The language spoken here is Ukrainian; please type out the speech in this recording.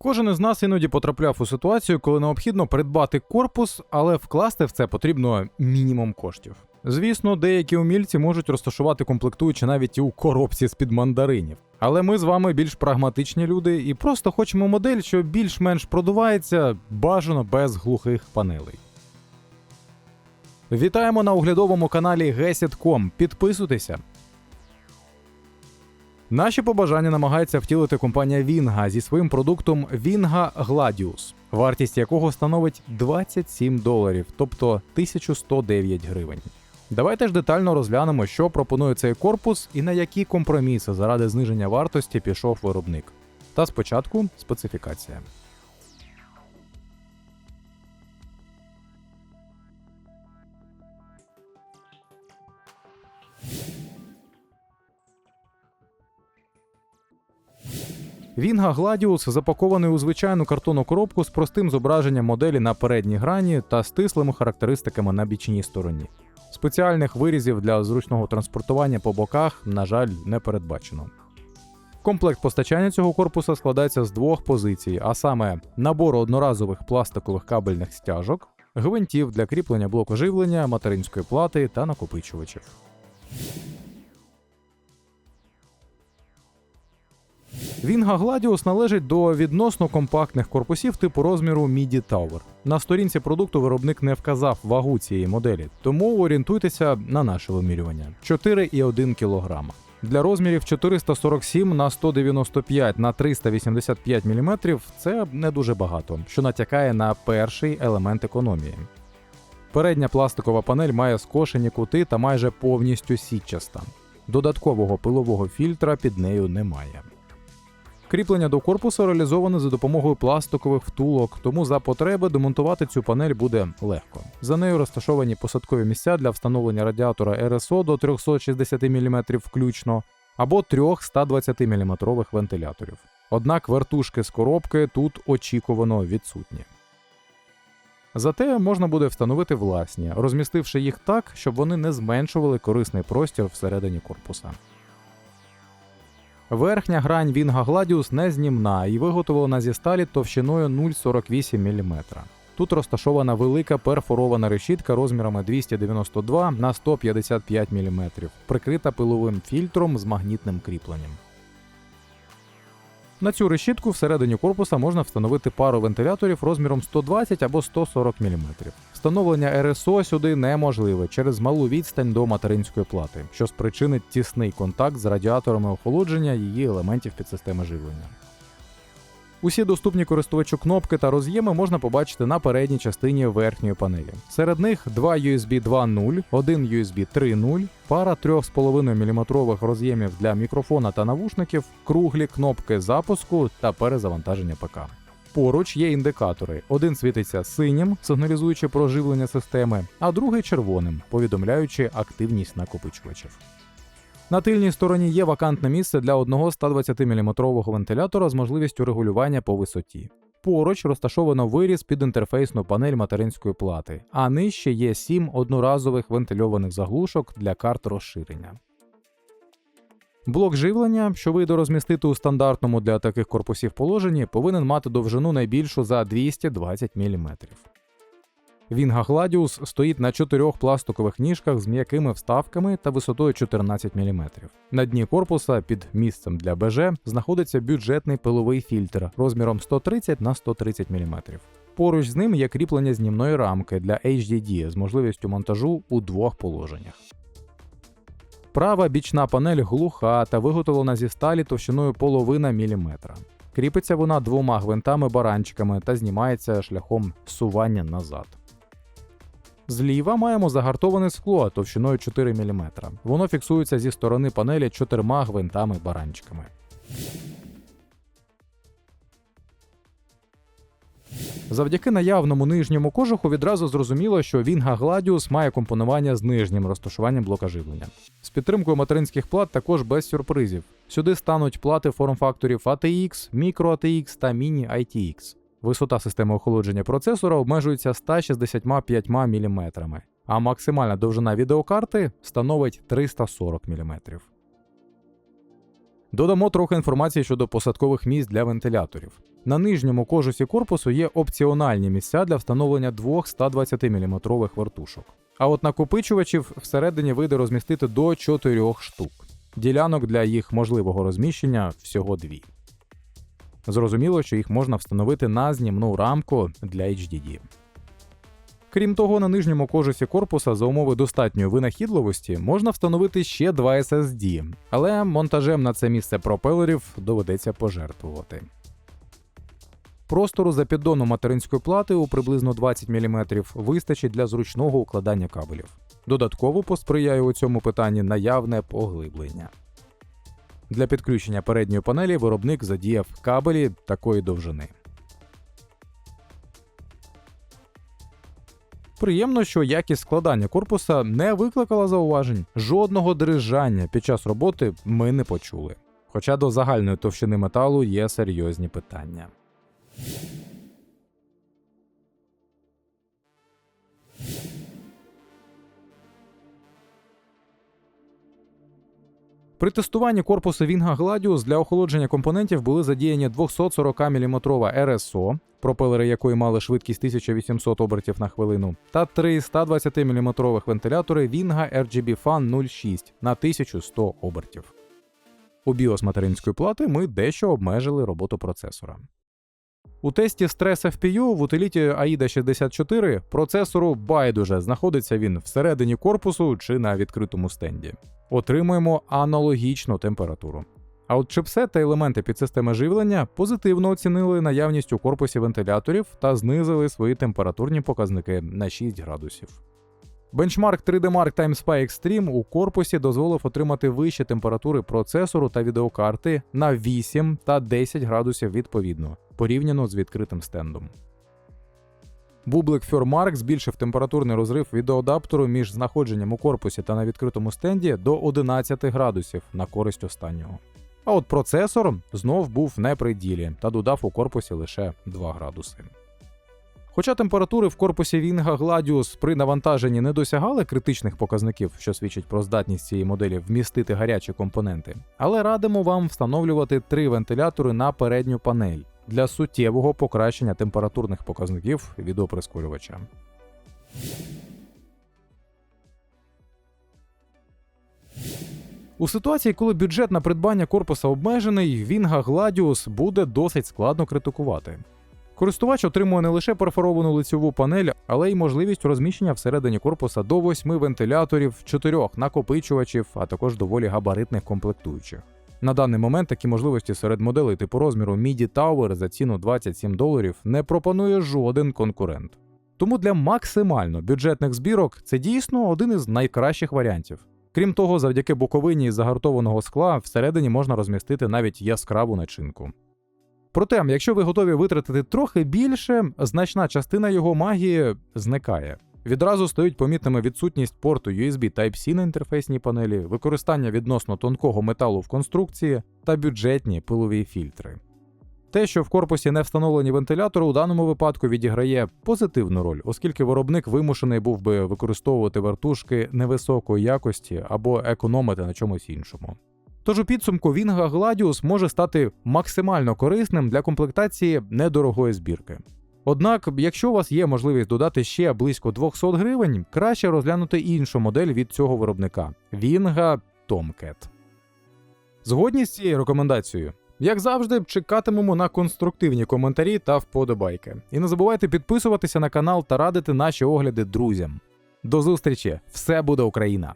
Кожен із нас іноді потрапляв у ситуацію, коли необхідно придбати корпус, але вкласти в це потрібно мінімум коштів. Звісно, деякі умільці можуть розташувати комплектуючі навіть у коробці з-під мандаринів. Але ми з вами більш прагматичні люди і просто хочемо модель, що більш-менш продувається, бажано без глухих панелей. Вітаємо на оглядовому каналі Gesit.com. Підписуйтеся. Наші побажання намагається втілити компанія Вінга зі своїм продуктом Вінга Гладіус, вартість якого становить 27 доларів, тобто 1109 гривень. Давайте ж детально розглянемо, що пропонує цей корпус і на які компроміси заради зниження вартості пішов виробник. Та спочатку специфікація. Вінга Gladius запакований у звичайну картонну коробку з простим зображенням моделі на передній грані та стислими характеристиками на бічній стороні. Спеціальних вирізів для зручного транспортування по боках, на жаль, не передбачено. Комплект постачання цього корпуса складається з двох позицій, а саме набору одноразових пластикових кабельних стяжок, гвинтів для кріплення блоку живлення, материнської плати та накопичувачів. Вінга Gladius належить до відносно компактних корпусів типу розміру MIDI Tower. На сторінці продукту виробник не вказав вагу цієї моделі, тому орієнтуйтеся на наше вимірювання 4,1 кг. Для розмірів 447 на 195 на 385 мм це не дуже багато, що натякає на перший елемент економії. Передня пластикова панель має скошені кути та майже повністю сітчаста. Додаткового пилового фільтра під нею немає. Кріплення до корпусу реалізоване за допомогою пластикових втулок, тому за потреби демонтувати цю панель буде легко. За нею розташовані посадкові місця для встановлення радіатора РСО до 360 мм включно або трьох 120 мм вентиляторів. Однак вертушки з коробки тут очікувано відсутні. Зате можна буде встановити власні, розмістивши їх так, щоб вони не зменшували корисний простір всередині корпуса. Верхня грань Вінга Гладіус не знімна і виготовлена зі сталі товщиною 0,48 мм. Тут розташована велика перфорована решітка розмірами 292 на 155 мм, прикрита пиловим фільтром з магнітним кріпленням. На цю решітку всередині корпуса можна встановити пару вентиляторів розміром 120 або 140 мм. Встановлення РСО сюди неможливе через малу відстань до материнської плати, що спричинить тісний контакт з радіаторами охолодження її елементів підсистеми живлення. Усі доступні користувачу кнопки та роз'єми можна побачити на передній частині верхньої панелі. Серед них два USB 2.0, один USB 3.0, пара 3,5 мм роз'ємів для мікрофона та навушників, круглі кнопки запуску та перезавантаження ПК. Поруч є індикатори. Один світиться синім, сигналізуючи про живлення системи, а другий червоним, повідомляючи активність накопичувачів. На тильній стороні є вакантне місце для одного 120 мм вентилятора з можливістю регулювання по висоті. Поруч розташовано виріз під інтерфейсну панель материнської плати, а нижче є 7 одноразових вентильованих заглушок для карт розширення. Блок живлення, що вийде розмістити у стандартному для таких корпусів положенні, повинен мати довжину найбільшу за 220 мм. Вінга Gladius стоїть на чотирьох пластикових ніжках з м'якими вставками та висотою 14 мм. На дні корпуса під місцем для БЖ знаходиться бюджетний пиловий фільтр розміром 130 на 130 мм. Поруч з ним є кріплення знімної рамки для HDD з можливістю монтажу у двох положеннях. Права бічна панель глуха та виготовлена зі сталі товщиною половина міліметра. Кріпиться вона двома гвинтами-баранчиками та знімається шляхом сування назад. Зліва маємо загартоване скло товщиною 4 мм. Воно фіксується зі сторони панелі чотирма гвинтами-баранчиками. Завдяки наявному нижньому кожуху відразу зрозуміло, що Вінга Gladius має компонування з нижнім розташуванням блока живлення. З підтримкою материнських плат також без сюрпризів. Сюди стануть плати форм-факторів ATX, Micro ATX та Mini ITX. Висота системи охолодження процесора обмежується 165 мм, а максимальна довжина відеокарти становить 340 мм. Додамо трохи інформації щодо посадкових місць для вентиляторів. На нижньому кожусі корпусу є опціональні місця для встановлення двох 120 мм вертушок. А от накопичувачів всередині вийде розмістити до 4 штук. Ділянок для їх можливого розміщення всього дві. Зрозуміло, що їх можна встановити на знімну рамку для HDD. Крім того, на нижньому кожусі корпуса за умови достатньої винахідливості можна встановити ще два SSD, але монтажем на це місце пропелерів доведеться пожертвувати. Простору за піддону материнської плати у приблизно 20 мм вистачить для зручного укладання кабелів. Додатково посприяє у цьому питанні наявне поглиблення. Для підключення передньої панелі виробник задіяв кабелі такої довжини. Приємно, що якість складання корпуса не викликала зауважень. Жодного дрижання під час роботи ми не почули. Хоча до загальної товщини металу є серйозні питання. При тестуванні корпусу Вінга Gladius для охолодження компонентів були задіяні 240 мм РСО, пропелери якої мали швидкість 1800 обертів на хвилину, та три 120 мм вентилятори Вінга RGB Fan 06 на 1100 обертів. У BIOS материнської плати ми дещо обмежили роботу процесора. У тесті Stress FPU в утиліті AIDA 64 процесору байдуже знаходиться він всередині корпусу чи на відкритому стенді. Отримуємо аналогічну температуру. А от чипсет та елементи підсистеми живлення позитивно оцінили наявність у корпусі вентиляторів та знизили свої температурні показники на 6 градусів. Бенчмарк 3D Mark Time Spy Extreme у корпусі дозволив отримати вищі температури процесору та відеокарти на 8 та 10 градусів відповідно, порівняно з відкритим стендом. Бублик Фюрмарк збільшив температурний розрив відеоадаптеру між знаходженням у корпусі та на відкритому стенді до 11 градусів на користь останнього. А от процесор знов був не при ділі та додав у корпусі лише 2 градуси. Хоча температури в корпусі Вінга Gladius при навантаженні не досягали критичних показників, що свідчить про здатність цієї моделі вмістити гарячі компоненти, але радимо вам встановлювати три вентилятори на передню панель для суттєвого покращення температурних показників відеоприскорювача. У ситуації, коли бюджет на придбання корпуса обмежений, Вінга Gladius буде досить складно критикувати. Користувач отримує не лише перфоровану лицьову панель, але й можливість розміщення всередині корпуса до восьми вентиляторів, чотирьох накопичувачів, а також доволі габаритних комплектуючих. На даний момент такі можливості серед моделей типу розміру MIDI Tower за ціну 27 доларів не пропонує жоден конкурент. Тому для максимально бюджетних збірок це дійсно один із найкращих варіантів. Крім того, завдяки боковині із загартованого скла всередині можна розмістити навіть яскраву начинку. Проте, якщо ви готові витратити трохи більше, значна частина його магії зникає. Відразу стають помітними відсутність порту USB Type-C на інтерфейсній панелі, використання відносно тонкого металу в конструкції та бюджетні пилові фільтри. Те, що в корпусі не встановлені вентилятори, у даному випадку відіграє позитивну роль, оскільки виробник вимушений був би використовувати вертушки невисокої якості або економити на чомусь іншому. Тож у підсумку Вінга Gladius може стати максимально корисним для комплектації недорогої збірки. Однак, якщо у вас є можливість додати ще близько 200 гривень, краще розглянути іншу модель від цього виробника Вінга Tomcat. Згодні з цією рекомендацією? Як завжди, чекатимемо на конструктивні коментарі та вподобайки. І не забувайте підписуватися на канал та радити наші огляди друзям. До зустрічі! Все буде Україна!